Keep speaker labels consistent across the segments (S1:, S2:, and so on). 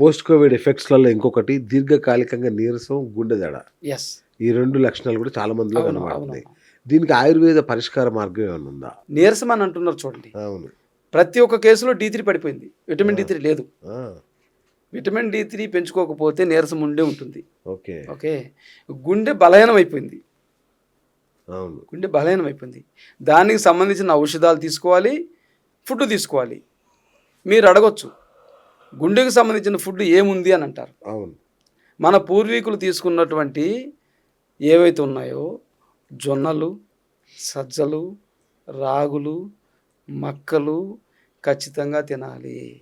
S1: Post Covid ఎఫెక్ట్స్లలో ఇంకొకటి దీర్ఘకాలికంగా నీరసం గుండె దడ
S2: ఎస్
S1: ఈ రెండు లక్షణాలు కూడా చాలా మందిలో కనబడుతుంది
S2: అవును
S1: దీనికి ఆయుర్వేద పరిష్కార మార్గం ఏమైనా ఉందా?
S2: నీరసం అని అంటున్నారు చూడండి.
S1: అవును.
S2: ప్రతి ఒక్క కేసులో డి త్రీ పడిపోయింది. విటమిన్ డి త్రీ లేదు. విటమిన్ డి త్రీ పెంచుకోకపోతే నీరసం ఉండే ఉంటుంది.
S1: ఓకే.
S2: ఓకే. గుండె బలహీనం అయిపోయింది.
S1: అవును.
S2: గుండె బలహీనం అయిపోయింది. దానికి సంబంధించిన ఔషధాలు తీసుకోవాలి ఫుడ్ తీసుకోవాలి. మీరు అడగొచ్చు. గుండెకి సంబంధించిన ఫుడ్ ఏముంది అని అంటారు.
S1: అవును.
S2: మన పూర్వీకులు తీసుకున్నటువంటి ఏవైతే ఉన్నాయో జొన్నలు సజ్జలు రాగులు మక్కలు ఖచ్చితంగా తినాలి.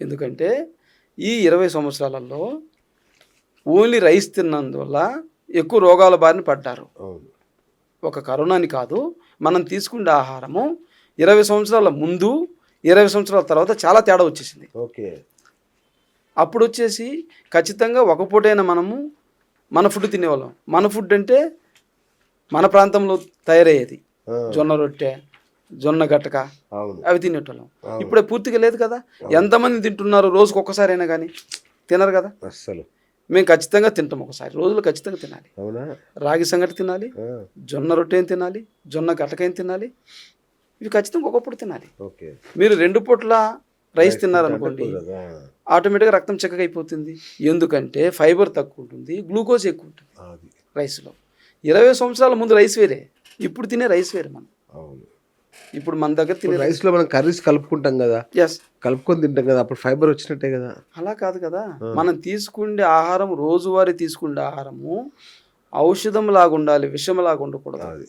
S2: ఎందుకంటే ఈ ఇరవై సంవత్సరాలలో ఓన్లీ రైస్ తిన్నందువల్ల ఎక్కువ రోగాల బారిన పడ్డారు. ఒక కరోనాని కాదు మనం తీసుకునే ఆహారము ఇరవై సంవత్సరాల ముందు ఇరవై సంవత్సరాల తర్వాత చాలా తేడా వచ్చేసింది.
S1: ఓకే.
S2: అప్పుడు వచ్చేసి ఖచ్చితంగా ఒక పూటైనా మనము మన ఫుడ్ తినేవాళ్ళం. మన ఫుడ్ అంటే మన ప్రాంతంలో తయారయ్యేది. జొన్న రొట్టె జొన్న గట్టక అవి తినేటోళ్ళం. ఇప్పుడే పూర్తిగా లేదు కదా? ఎంతమంది తింటున్నారు రోజుకి ఒక్కసారైనా కానీ తినరు కదా?
S1: అస్సలు.
S2: మేము ఖచ్చితంగా తింటాం ఒకసారి. రోజులు ఖచ్చితంగా తినాలి. రాగి సంగటి తినాలి. జొన్న రొట్టె తినాలి? జొన్న గట్టకైన తినాలి? ఇవి ఖచ్చితంగా ఒకప్పుడు తినాలి.
S1: ఓకే.
S2: మీరు రెండు పూట్ల రైస్ తిన్నారనుకోండి? ఆటోమేటిక్గా రక్తం చెక్కగా అయిపోతుంది ఎందుకంటే ఫైబర్ తక్కువ ఉంటుంది గ్లూకోజ్ ఎక్కువ ఉంటుంది
S1: అది.
S2: రైస్లో. ఇరవై సంవత్సరాల ముందు రైస్ వేరే ఇప్పుడు తినే రైస్ వేరే మనం. ఇప్పుడు మన దగ్గర తినే
S1: రైస్. లో మనం కర్రీస్ కలుపుకుంటాం కదా
S2: ఎస్
S1: కలుపుకొని తింటాం కదా అప్పుడు ఫైబర్ వచ్చినట్టే కదా.
S2: అలా కాదు కదా. మనం తీసుకునే ఆహారం రోజువారీ తీసుకునే ఆహారము ఔషధం లాగా ఉండాలి విషం లాగా ఉండకూడదు
S1: అది.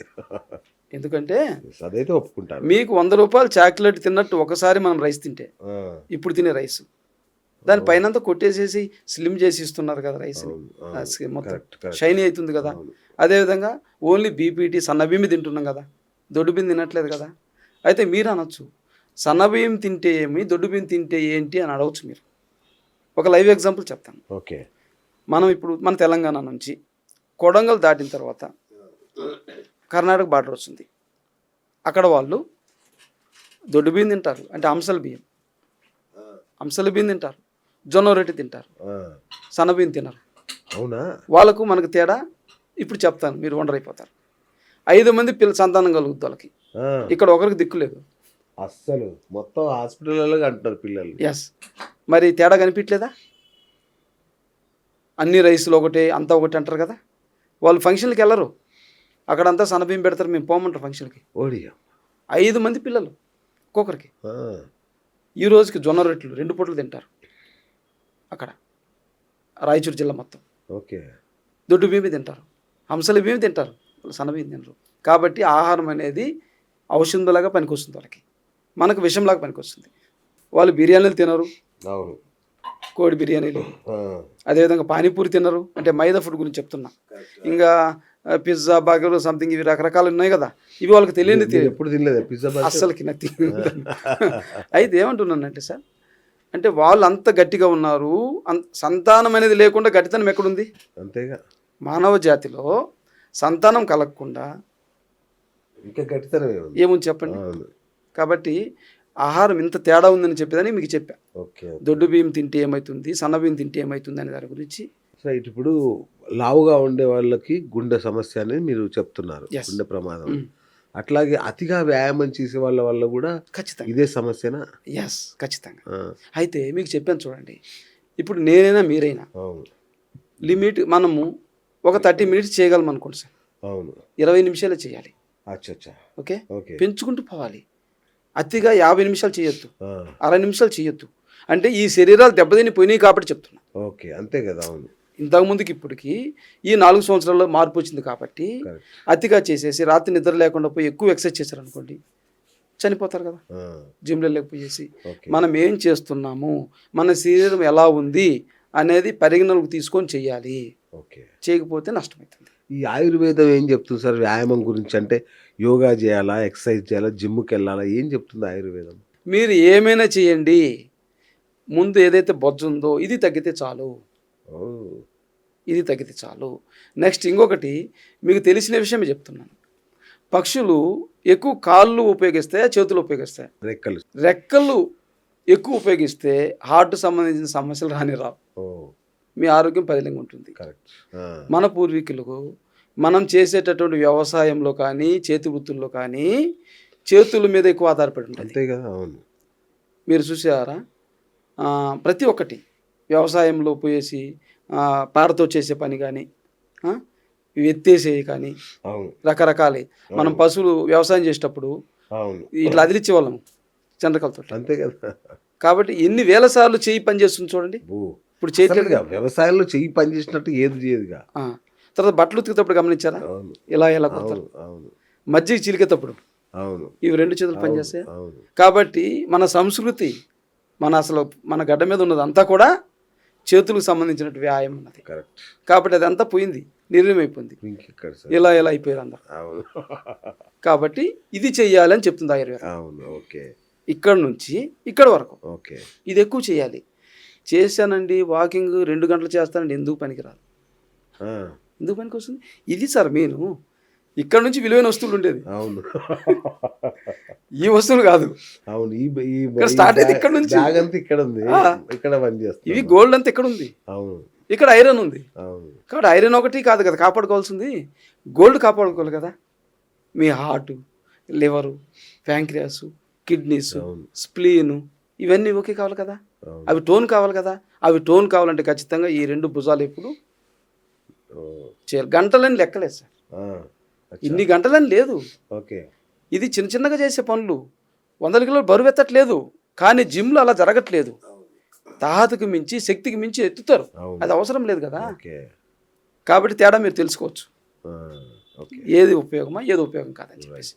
S2: ఎందుకంటే
S1: అదైతే ఒప్పుకుంటాను
S2: మీకు వంద రూపాయలు చాక్లెట్ తిన్నట్టు ఒకసారి మనం రైస్ తింటే ఇప్పుడు తినే రైస్. దాని పైన కొట్టేసేసి స్లిమ్ చేసి ఇస్తున్నారు కదా రైస్ని
S1: అవును, అవును.
S2: ఆ సి- మొత్తం షైనీ అవుతుంది కదా. అదేవిధంగా ఓన్లీ బీపీటీ సన్న బియ్యం తింటున్నాం కదా. దొడ్డు బియ్యం తినట్లేదు కదా. అయితే మీరు అనొచ్చు సన్న బియ్యం తింటే ఏమి దొడ్డు బియ్యం తింటే ఏంటి అని అడగచ్చు మీరు. ఒక లైవ్ ఎగ్జాంపుల్ చెప్తాను.
S1: ఓకే.
S2: మనం ఇప్పుడు మన తెలంగాణ నుంచి కొడంగల్ దాటిన తర్వాత కర్ణాటక బార్డర్ వస్తుంది. అక్కడ వాళ్ళు దొడ్డు బియ్యం తింటారు. అంటే అంశల బియ్యం. అంశల బియ్యం తింటారు. జొన్న రొట్టె తింటారు. సన్న బియ్యం తినరు.
S1: అవునా?
S2: వాళ్ళకు మనకు తేడా ఇప్పుడు చెప్తాను మీరు వండర్ అయిపోతారు ఐదు మంది పిల్ల సంతానం కలుగుద్ది వాళ్ళకి. ఇక్కడ ఒకరికి దిక్కు లేదు.
S1: అస్సలు. మొత్తం హాస్పిటల్లో అంటున్నారు పిల్లలు.
S2: ఎస్ మరి తేడా కనిపించలేదా అన్ని రైసులు ఒకటి అంతా ఒకటి అంటారు కదా. వాళ్ళు ఫంక్షన్కి వెళ్ళరు. అక్కడంతా సన్నబియ్యం పెడతారు మేము పోమంటారు ఫంక్షన్కి.
S1: ఓడియా
S2: ఐదు మంది పిల్లలు ఒక్కొక్కరికి. ఈ రోజుకి జొన్న రొట్టెలు రెండు పూటలు తింటారు అక్కడ. రాయచూరు జిల్లా మొత్తం.
S1: ఓకే.
S2: దొడ్డు బియ్యం తింటారు హంసల బియ్యం తింటారు సన్న బియ్యం తినరు. కాబట్టి ఆహారం అనేది ఔషధంలాగా పనికొస్తుంది వాళ్ళకి. మనకు విషంలాగా పనికొస్తుంది. వాళ్ళు బిర్యానీలు తినరు.
S1: అవును.
S2: కోడి బిర్యానీలు. అదేవిధంగా పానీపూరి తినరు. అంటే మైదా ఫుడ్ గురించి చెప్తున్నా. ఇంకా పిజ్జా బర్గర్ సంథింగ్ ఇవి రకరకాలు ఉన్నాయి కదా. ఇవి వాళ్ళకి తెలియని
S1: ఎప్పుడు తినలేదు? పిజ్జా?
S2: అస్సలకి నథింగ్ అయితే ఏమంటున్నానంటే సార్ అంటే వాళ్ళు అంత గట్టిగా ఉన్నారు సంతానం అనేది లేకుండా గట్టితనం ఎక్కడుంది?
S1: అంతేగా.
S2: మానవ జాతిలో సంతానం కలగకుండా
S1: ఇంకా గట్టితనమే ఉంది.
S2: ఏముంది చెప్పండి? కాబట్టి ఆహారం ఇంత తేడా ఉందని చెప్పేదని మీకు చెప్పా.
S1: ఓకే
S2: దొడ్డు బియ్యం తింటే ఏమవుతుంది సన్న బియ్యం తింటే ఏమవుతుంది అనే దాని గురించి
S1: సో ఇప్పుడు లావుగా ఉండే వాళ్ళకి గుండె సమస్య అనేది మీరు చెప్తున్నారు. గుండె ప్రమాదం
S2: మ్.
S1: అట్లాగే అతిగా వ్యాయామం చేసే వాళ్ళ వల్ల కూడా
S2: ఖచ్చితంగా.
S1: ఇదే సమస్యనా?
S2: ఎస్ ఖచ్చితంగా. అయితే మీకు చెప్పాను చూడండి ఇప్పుడు నేనైనా మీరైనా లిమిట్ మనము ఒక థర్టీ మినిట్స్ చేయగలం అనుకోండి సార్.
S1: అవును.
S2: ఇరవై నిమిషాలే చేయాలి. ఓకే?
S1: ఓకే.
S2: పెంచుకుంటూ పోవాలి. అతిగా యాభై నిమిషాలు చేయొద్దు. అరవై నిమిషాలు చేయొద్దు. అంటే ఈ శరీరాలు దెబ్బతిని పోయినాయి కాబట్టి చెప్తున్నా.
S1: ఓకే అంతే కదా అవును.
S2: ఇంతకుముందుకి ఇప్పటికి ఈ నాలుగు సంవత్సరాల్లో మార్పు వచ్చింది కాబట్టి అతిగా చేసేసి రాత్రి నిద్ర లేకుండా పోయి ఎక్కువ ఎక్సర్సైజ్ చేశారు అనుకోండి చనిపోతారు కదా. జిమ్లో లేకపోయేసి మనం ఏం చేస్తున్నాము మన శరీరం ఎలా ఉంది అనేది పరిగణలోకి తీసుకొని చేయాలి
S1: ఓకే.
S2: చేయకపోతే నష్టమవుతుంది.
S1: ఈ ఆయుర్వేదం ఏం చెప్తుంది సార్? వ్యాయామం గురించి అంటే యోగా చేయాలా ఎక్సర్సైజ్ చేయాలా జిమ్కి వెళ్ళాలా ఏం చెప్తుంది ఆయుర్వేదం?
S2: మీరు ఏమైనా చేయండి ముందు ఏదైతే బొజ్జు ఉందో ఇది తగ్గితే చాలు. ఇది తగ్గితే చాలు. నెక్స్ట్ ఇంకొకటి మీకు తెలిసిన విషయం చెప్తున్నాను. పక్షులు ఎక్కువ కాళ్ళు ఉపయోగిస్తాయా చేతులు ఉపయోగిస్తాయా?
S1: రెక్కలు.
S2: రెక్కలు ఎక్కువ ఉపయోగిస్తే హార్ట్ సంబంధించిన సమస్యలు రాని రావు. మీ ఆరోగ్యం పదిలంగా ఉంటుంది.
S1: కరెక్ట్.
S2: మన పూర్వీకులకు మనం చేసేటటువంటి వ్యవసాయంలో కానీ చేతి వృత్తుల్లో కానీ చేతుల మీద ఎక్కువ ఆధారపడి ఉంటుంది.
S1: అంతే కదా అవును.
S2: మీరు చూసారా? ప్రతి ఒక్కటి. వ్యవసాయంలో పోయేసి పారతో చేసే పని కానీ ఎత్తేసేవి కానీ రకరకాలే. మనం పశువులు వ్యవసాయం చేసేటప్పుడు ఇట్లా అదిలిచ్చే వాళ్ళం చంద్రకలతో
S1: అంతే కదా.
S2: కాబట్టి ఎన్ని వేల సార్లు చేయి పని చేస్తుంది చూడండి. ఇప్పుడు
S1: అసలుగా వ్యవసాయంలో చెయ్యి పని చేసినట్టు ఏది చేయదుగా.
S2: తర్వాత బట్టలు ఉతికేటప్పుడు గమనించారా? ఇలా ఇలా కొడతారు? మజ్జిగ చిలికేటప్పుడు.
S1: అవును.
S2: ఇవి రెండు చేతులు పనిచేస్తాయి కాబట్టి మన సంస్కృతి మన అసలు మన గడ్డ మీద ఉన్నది అంతా కూడా చేతులకు సంబంధించిన వ్యాయామం ఉన్నది.
S1: కరెక్ట్
S2: కాబట్టి అది అంతా పోయింది నిర్ణయమైపోయింది ఇలా ఇలా అయిపోయారు అందరు.
S1: అవును.
S2: కాబట్టి ఇది చెయ్యాలి అని చెప్తుంది ఆయుర్వేదం.
S1: అవును ఓకే.
S2: ఇక్కడ నుంచి ఇక్కడ వరకు
S1: ఓకే.
S2: ఇది ఎక్కువ చేయాలి. చేశానండి వాకింగ్ రెండు గంటలు చేస్తానండి ఎందుకు పనికిరాదు? ఎందుకు పనికి వస్తుంది ఇది సార్ నేను ఇక్కడ నుంచి విలువైన వస్తువులు ఉండేది.
S1: అవును.
S2: ఈ వస్తువులు కాదు.
S1: అవును ఈ ఈ బ-
S2: ఇక్కడ ఇక్కడ నుంచి.
S1: అంతా ఇక్కడ ఉంది. ఇక్కడ
S2: ఇవి గోల్డ్ అంతా ఎక్కడ ఉంది.
S1: అవును.
S2: ఇక్కడ ఐరన్ ఉంది.
S1: అవును.
S2: కాబట్టి ఐరన్ ఒకటి కాదు కదా కాపాడుకోవాల్సింది. గోల్డ్ కాపాడుకోవాలి కదా. మీ heart liver pancreas kidneys. Spleen ఇవన్నీ ఓకే కావాలి కదా. అవి టోన్ కావాలి కదా. అవి టోన్ కావాలంటే ఖచ్చితంగా ఈ రెండు భుజాలు ఎప్పుడు చేయాలి. గంటలని లెక్కలేదు సార్. ఇన్ని గంటలని లేదు.
S1: ఓకే.
S2: ఇది చిన్న చిన్నగా చేసే పనులు. వందల కిలోలు బరువు ఎత్తట్లేదు కానీ జిమ్లో అలా జరగట్లేదు. తాహతకు మించి శక్తికి మించి ఎత్తుతారు. అది అవసరం లేదు కదా.
S1: ఓకే.
S2: కాబట్టి తేడా మీరు తెలుసుకోవచ్చు. ఏది ఉపయోగమా ఏది ఉపయోగం కాదని చెప్పేసి.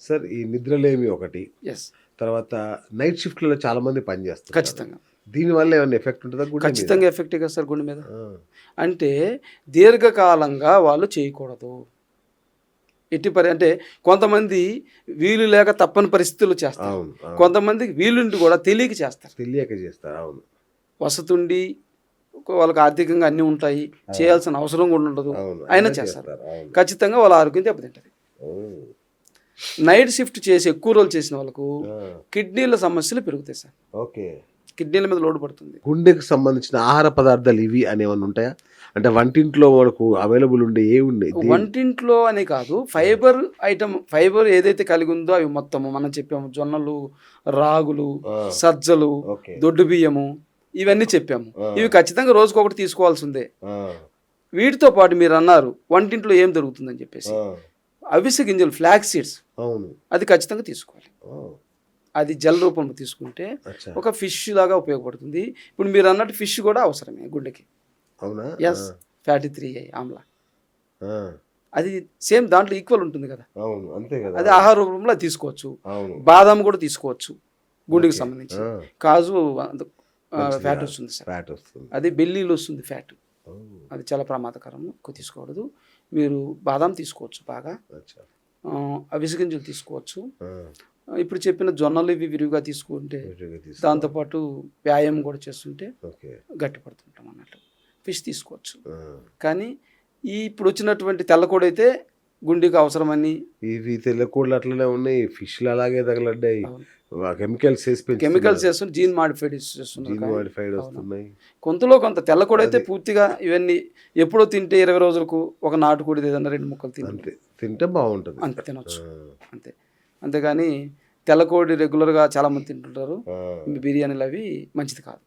S1: సార్ ఈ నిద్రలేమి ఒకటి.
S2: ఎస్
S1: తర్వాత నైట్ షిఫ్ట్లలో చాలా మంది పని చేస్తారు
S2: ఖచ్చితంగా.
S1: దీనివల్ల ఏమైనా ఎఫెక్ట్ ఉంటుందా?
S2: ఖచ్చితంగా ఎఫెక్ట్గా సార్ గుండె మీద? అంటే దీర్ఘకాలంగా వాళ్ళు చేయకూడదు. ఎట్టి పరి అంటే కొంతమంది వీలు లేక తప్పని పరిస్థితులు చేస్తారు. కొంతమందికి వీలుండి కూడా తెలియక చేస్తారు.
S1: తెలియక చేస్తారు అవును.
S2: వసతుండి వాళ్ళకి ఆర్థికంగా అన్నీ ఉంటాయి చేయాల్సిన అవసరం కూడా ఉండదు అయినా చేస్తారు. ఖచ్చితంగా వాళ్ళ ఆరోగ్యం దెబ్బతింటది. నైట్ షిఫ్ట్ చేసి ఎక్కువ రోజులు చేసిన వాళ్ళకు కిడ్నీల సమస్యలు పెరుగుతాయి సార్.
S1: ఓకే.
S2: కిడ్నీల మీద లోడ్ పడుతుంది.
S1: గుండెకి సంబంధించిన ఆహార పదార్థాలు ఇవి అని ఏమైనా ఉంటాయా? అంటే వంటింట్లో మనకు అవైలబుల్ ఉండే ఏ ఉన్నాయి
S2: వంటింట్లో అని కాదు ఫైబర్ ఐటమ్ ఫైబర్ ఏదైతే కలిగి ఉందో అవి మొత్తము. మనం చెప్పాము జొన్నలు రాగులు సజ్జలు దొడ్డు బియ్యము ఇవన్నీ చెప్పాము. ఇవి ఖచ్చితంగా రోజుకొకటి తీసుకోవాల్సిందే వీటితో పాటు మీరు అన్నారు వంటింట్లో ఏం దొరుకుతుందని చెప్పేసి. అవిసె గింజలు ఫ్లాక్ సీడ్స్
S1: అవును.
S2: అది ఖచ్చితంగా తీసుకోవాలి. అది జల రూపంలో తీసుకుంటే ఒక ఫిష్ లాగా ఉపయోగపడుతుంది. ఇప్పుడు మీరు అన్నట్టు ఫిష్ కూడా అవసరమే గుండెకి.
S1: అవునా?
S2: ఎస్ ఫ్యాటీ త్రీ ఆమ్ల.
S1: ఆ,
S2: అది సేమ్ దాంట్లో ఈక్వల్ ఉంటుంది కదా.
S1: అవును అంతే కదా.
S2: అది ఆహార రూపంలో తీసుకోవచ్చు. బాదాం కూడా తీసుకోవచ్చు గుండెకి సంబంధించి. కాజు ఫ్యాట్ వస్తుంది సార్.
S1: ఫ్యాట్ వస్తుంది.
S2: అది బెల్లీలో వస్తుంది ఫ్యాట్ అది చాలా ప్రమాదకరం ఎక్కువ తీసుకోకూడదు. మీరు బాదాం తీసుకోవచ్చు బాగా.
S1: అచ్చా.
S2: ఆ, అవిసె గింజలు తీసుకోవచ్చు ఇప్పుడు చెప్పిన జొన్నలు ఇవి విరివిగా తీసుకుంటే. దాంతోపాటు వ్యాయామం కూడా చేస్తుంటే
S1: ఓకే.
S2: గట్టిపడుతుంటాం అన్నట్టు. ఫిష్ తీసుకోవచ్చు. కానీ ఈ ఇప్పుడు వచ్చినటువంటి తెల్లకోడైతే గుండెకి అవసరమని
S1: ఇవి తెల్లకూడలు అట్లనే ఉన్నాయి. ఫిష్లు అలాగే తగలడ్డాయి. కెమికల్స్.
S2: కెమికల్స్ చేస్తున్నారు జీన్ మాడిఫైడ్
S1: మాడిఫైడ్ వస్తున్నాయి.
S2: కొంతలో కొంత తెల్లకోడి అయితే పూర్తిగా ఇవన్నీ ఎప్పుడో తింటే ఇరవై రోజులకు ఒక నాటుకోడి ఏదన్నా రెండు ముక్కలు
S1: అంతే. తింటే బాగుంటుంది.
S2: అంతే తినొచ్చు. అంతే. అంతేగాని తెల్లకోడి రెగ్యులర్గా చాలామంది తింటుంటారు. బిర్యానీలు అవి మంచిది కాదు.